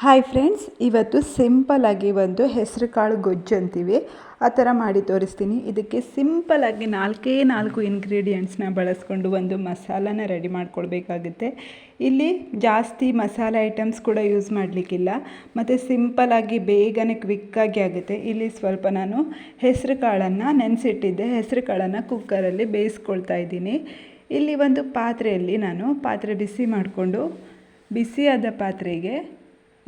Hi friends ಇವತ್ತು ಸಿಂಪಲ್ಲಾಗಿ ಒಂದು ಹೆಸರು ಕಾಳು ಗೊಜ್ಜು ಅಂತೀವಿ. ಆ ಥರ ಮಾಡಿ ತೋರಿಸ್ತೀನಿ. ಇದಕ್ಕೆ ಸಿಂಪಲಾಗಿ ನಾಲ್ಕೇ ನಾಲ್ಕು ಇಂಗ್ರೀಡಿಯೆಂಟ್ಸ್ನ ಬಳಸ್ಕೊಂಡು ಒಂದು ಮಸಾಲಾನ ರೆಡಿ ಮಾಡ್ಕೊಳ್ಬೇಕಾಗುತ್ತೆ. ಇಲ್ಲಿ ಜಾಸ್ತಿ ಮಸಾಲೆ ಐಟಮ್ಸ್ ಕೂಡ ಯೂಸ್ ಮಾಡಲಿಕ್ಕಿಲ್ಲ. ಮತ್ತು ಸಿಂಪಲ್ಲಾಗಿ ಬೇಗನೆ ಕ್ವಿಕ್ಕಾಗಿ ಆಗುತ್ತೆ. ಇಲ್ಲಿ ಸ್ವಲ್ಪ ನಾನು ಹೆಸರು ಕಾಳನ್ನು ನೆನೆಸಿಟ್ಟಿದ್ದೆ. ಹೆಸರು ಕಾಳನ್ನು ಕುಕ್ಕರಲ್ಲಿ ಬೇಯಿಸ್ಕೊಳ್ತಾ ಇದ್ದೀನಿ. ಇಲ್ಲಿ ಒಂದು ಪಾತ್ರೆಯಲ್ಲಿ ನಾನು ಪಾತ್ರೆ ಬಿಸಿ ಮಾಡಿಕೊಂಡು, ಬಿಸಿಯಾದ ಪಾತ್ರೆಗೆ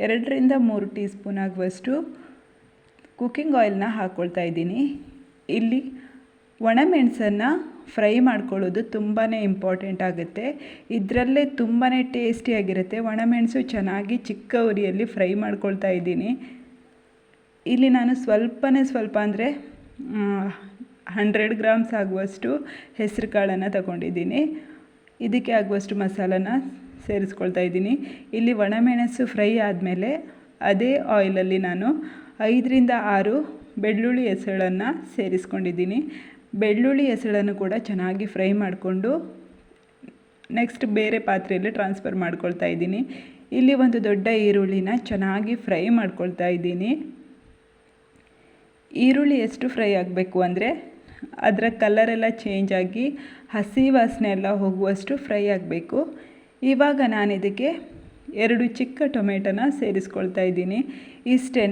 ಎರಡರಿಂದ ಮೂರು ಟೀ ಸ್ಪೂನ್ ಆಗುವಷ್ಟು ಕುಕ್ಕಿಂಗ್ ಆಯಿಲ್ನ ಹಾಕ್ಕೊಳ್ತಾ ಇದ್ದೀನಿ. ಇಲ್ಲಿ ಒಣಮೆಣಸನ್ನು ಫ್ರೈ ಮಾಡ್ಕೊಳ್ಳೋದು ತುಂಬಾ ಇಂಪಾರ್ಟೆಂಟ್ ಆಗುತ್ತೆ. ಇದರಲ್ಲೇ ತುಂಬಾ ಟೇಸ್ಟಿಯಾಗಿರುತ್ತೆ ಒಣಮೆಣಸು ಚೆನ್ನಾಗಿ ಚಿಕ್ಕ ಉರಿಯಲ್ಲಿ ಫ್ರೈ ಮಾಡ್ಕೊಳ್ತಾ ಇದ್ದೀನಿ. ಇಲ್ಲಿ ನಾನು ಸ್ವಲ್ಪನೇ ಸ್ವಲ್ಪ ಅಂದರೆ ಹಂಡ್ರೆಡ್ ಗ್ರಾಮ್ಸ್ ಆಗುವಷ್ಟು ಹೆಸರು ಕಾಳನ್ನು ತಗೊಂಡಿದ್ದೀನಿ. ಇದಕ್ಕೆ ಆಗುವಷ್ಟು ಮಸಾಲನ ಸೇರಿಸ್ಕೊಳ್ತಾ ಇದ್ದೀನಿ. ಇಲ್ಲಿ ಒಣಮೆಣಸು ಫ್ರೈ ಆದಮೇಲೆ ಅದೇ ಆಯಿಲಲ್ಲಿ ನಾನು ಐದರಿಂದ ಆರು ಬೆಳ್ಳುಳ್ಳಿ ಹೆಸಳನ್ನು ಸೇರಿಸ್ಕೊಂಡಿದ್ದೀನಿ. ಬೆಳ್ಳುಳ್ಳಿ ಹೆಸಳನ್ನು ಕೂಡ ಚೆನ್ನಾಗಿ ಫ್ರೈ ಮಾಡಿಕೊಂಡು ನೆಕ್ಸ್ಟ್ ಬೇರೆ ಪಾತ್ರೆಯಲ್ಲಿ ಟ್ರಾನ್ಸ್ಫರ್ ಮಾಡ್ಕೊಳ್ತಾ ಇದ್ದೀನಿ. ಇಲ್ಲಿ ಒಂದು ದೊಡ್ಡ ಈರುಳ್ಳಿನ ಚೆನ್ನಾಗಿ ಫ್ರೈ ಮಾಡ್ಕೊಳ್ತಾ ಇದ್ದೀನಿ. ಈರುಳ್ಳಿ ಎಷ್ಟು ಫ್ರೈ ಆಗಬೇಕು ಅಂದರೆ ಅದರ ಕಲರೆಲ್ಲ ಚೇಂಜ್ ಆಗಿ ಹಸಿ ವಾಸನೆ ಎಲ್ಲ ಹೋಗುವಷ್ಟು ಫ್ರೈ ಆಗಬೇಕು. ಇವಾಗ ನಾನು ಇದಕ್ಕೆ ಎರಡು ಚಿಕ್ಕ ಟೊಮೆಟೊನ ಸೇರಿಸ್ಕೊಳ್ತಾ ಇದ್ದೀನಿ. ಇಷ್ಟೇ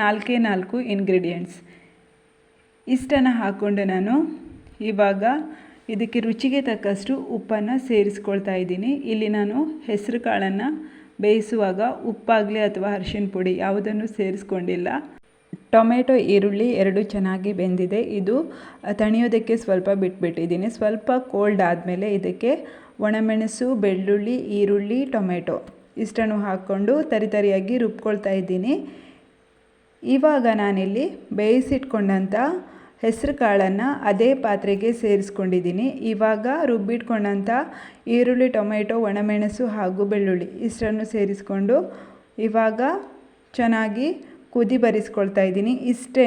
ನಾಲ್ಕೇ ನಾಲ್ಕು ಇಂಗ್ರೀಡಿಯೆಂಟ್ಸ್ ಇಷ್ಟನ್ನು ಹಾಕ್ಕೊಂಡು ನಾನು ಇವಾಗ ಇದಕ್ಕೆ ರುಚಿಗೆ ತಕ್ಕಷ್ಟು ಉಪ್ಪನ್ನು ಸೇರಿಸ್ಕೊಳ್ತಾ ಇದ್ದೀನಿ. ಇಲ್ಲಿ ನಾನು ಹೆಸರು ಕಾಳನ್ನು ಬೇಯಿಸುವಾಗ ಉಪ್ಪಾಗಲಿ ಅಥವಾ ಅರಿಶಿನ ಪುಡಿ ಯಾವುದನ್ನು ಸೇರಿಸ್ಕೊಂಡಿಲ್ಲ. ಟೊಮೆಟೊ, ಈರುಳ್ಳಿ ಎರಡು ಚೆನ್ನಾಗಿ ಬೆಂದಿದೆ. ಇದು ತಣಿಯೋದಕ್ಕೆ ಸ್ವಲ್ಪ ಬಿಟ್ಬಿಟ್ಟಿದ್ದೀನಿ. ಸ್ವಲ್ಪ ಕೋಲ್ಡ್ ಆದಮೇಲೆ ಇದಕ್ಕೆ ಒಣಮೆಣಸು, ಬೆಳ್ಳುಳ್ಳಿ, ಈರುಳ್ಳಿ, ಟೊಮೆಟೊ ಇಷ್ಟನ್ನು ಹಾಕ್ಕೊಂಡು ತರಿತರಿಯಾಗಿ ರುಬ್ಕೊಳ್ತಾ ಇದ್ದೀನಿ. ಇವಾಗ ನಾನಿಲ್ಲಿ ಬೇಯಿಸಿಟ್ಕೊಂಡಂಥ ಹೆಸರು ಕಾಳನ್ನು ಅದೇ ಪಾತ್ರೆಗೆ ಸೇರಿಸ್ಕೊಂಡಿದ್ದೀನಿ. ಇವಾಗ ರುಬ್ಬಿಟ್ಕೊಂಡಂಥ ಈರುಳ್ಳಿ, ಟೊಮೆಟೊ, ಒಣಮೆಣಸು ಹಾಗೂ ಬೆಳ್ಳುಳ್ಳಿ ಇಷ್ಟನ್ನು ಸೇರಿಸ್ಕೊಂಡು ಇವಾಗ ಚೆನ್ನಾಗಿ ಕುದಿ ಬರಿಸ್ಕೊಳ್ತಾ ಇದ್ದೀನಿ. ಇಷ್ಟೇ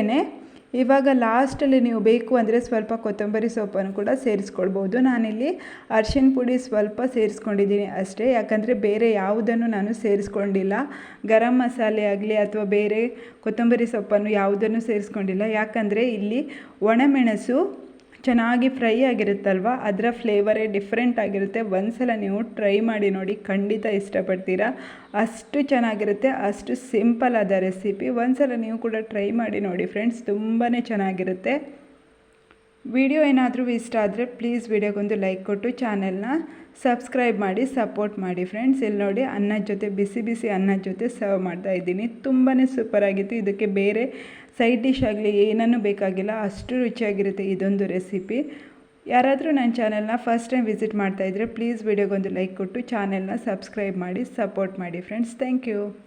ಇವಾಗ ಲಾಸ್ಟಲ್ಲಿ ನೀವು ಬೇಕು ಅಂದರೆ ಸ್ವಲ್ಪ ಕೊತ್ತಂಬರಿ ಸೊಪ್ಪನ್ನು ಕೂಡ ಸೇರಿಸ್ಕೊಳ್ಬೋದು. ನಾನಿಲ್ಲಿ ಅರ್ಶಿನ ಪುಡಿ ಸ್ವಲ್ಪ ಸೇರಿಸ್ಕೊಂಡಿದ್ದೀನಿ ಅಷ್ಟೇ. ಯಾಕಂದರೆ ಬೇರೆ ಯಾವುದನ್ನು ನಾನು ಸೇರಿಸ್ಕೊಂಡಿಲ್ಲ. ಗರಂ ಮಸಾಲೆ ಆಗಲಿ ಅಥವಾ ಬೇರೆ ಕೊತ್ತಂಬರಿ ಸೊಪ್ಪನ್ನು ಯಾವುದನ್ನು ಸೇರಿಸ್ಕೊಂಡಿಲ್ಲ. ಯಾಕಂದರೆ ಇಲ್ಲಿ ಒಣಮೆಣಸು ಚೆನ್ನಾಗಿ ಫ್ರೈ ಆಗಿರುತ್ತಲ್ವ? ಅದರ ಫ್ಲೇವರೇ ಡಿಫ್ರೆಂಟ್ ಆಗಿರುತ್ತೆ. ಒಂದ್ಸಲ ನೀವು ಟ್ರೈ ಮಾಡಿ ನೋಡಿ, ಖಂಡಿತ ಇಷ್ಟಪಡ್ತೀರಾ? ಅಷ್ಟು ಚೆನ್ನಾಗಿರುತ್ತೆ, ಅಷ್ಟು ಸಿಂಪಲ್ ಆದ ರೆಸಿಪಿ. ಒಂದ್ಸಲ ನೀವು ಕೂಡ ಟ್ರೈ ಮಾಡಿ ನೋಡಿ ಫ್ರೆಂಡ್ಸ್ ತುಂಬಾ ಚೆನ್ನಾಗಿರುತ್ತೆ. ವಿಡಿಯೋ ಏನಾದರೂ ಇಷ್ಟ ಆದರೆ ಪ್ಲೀಸ್ ವಿಡಿಯೋಗೊಂದು ಲೈಕ್ ಕೊಟ್ಟು ಚಾನೆಲ್ನ ಸಬ್ಸ್ಕ್ರೈಬ್ ಮಾಡಿ ಸಪೋರ್ಟ್ ಮಾಡಿ ಫ್ರೆಂಡ್ಸ್ ಇಲ್ಲಿ ನೋಡಿ ಅನ್ನದ ಜೊತೆ, ಬಿಸಿ ಬಿಸಿ ಅನ್ನದ ಜೊತೆ ಸರ್ವ್ ಮಾಡ್ತಾ ಇದ್ದೀನಿ. ತುಂಬಾ ಸೂಪರಾಗಿತ್ತು ಇದಕ್ಕೆ ಬೇರೆ ಸೈಡ್ ಡಿಶ್ ಆಗಲಿ ಏನನ್ನೂ ಬೇಕಾಗಿಲ್ಲ, ಅಷ್ಟು ರುಚಿಯಾಗಿರುತ್ತೆ ಇದೊಂದು ರೆಸಿಪಿ ಯಾರಾದರೂ ನನ್ನ ಚಾನೆಲ್ನ ಫಸ್ಟ್ ಟೈಮ್ ವಿಸಿಟ್ ಮಾಡ್ತಾಯಿದ್ರೆ ಪ್ಲೀಸ್ ವಿಡಿಯೋಗೊಂದು ಲೈಕ್ ಕೊಟ್ಟು ಚಾನೆಲ್ನ ಸಬ್ಸ್ಕ್ರೈಬ್ ಮಾಡಿ ಸಪೋರ್ಟ್ ಮಾಡಿ ಫ್ರೆಂಡ್ಸ್ ಥ್ಯಾಂಕ್ ಯು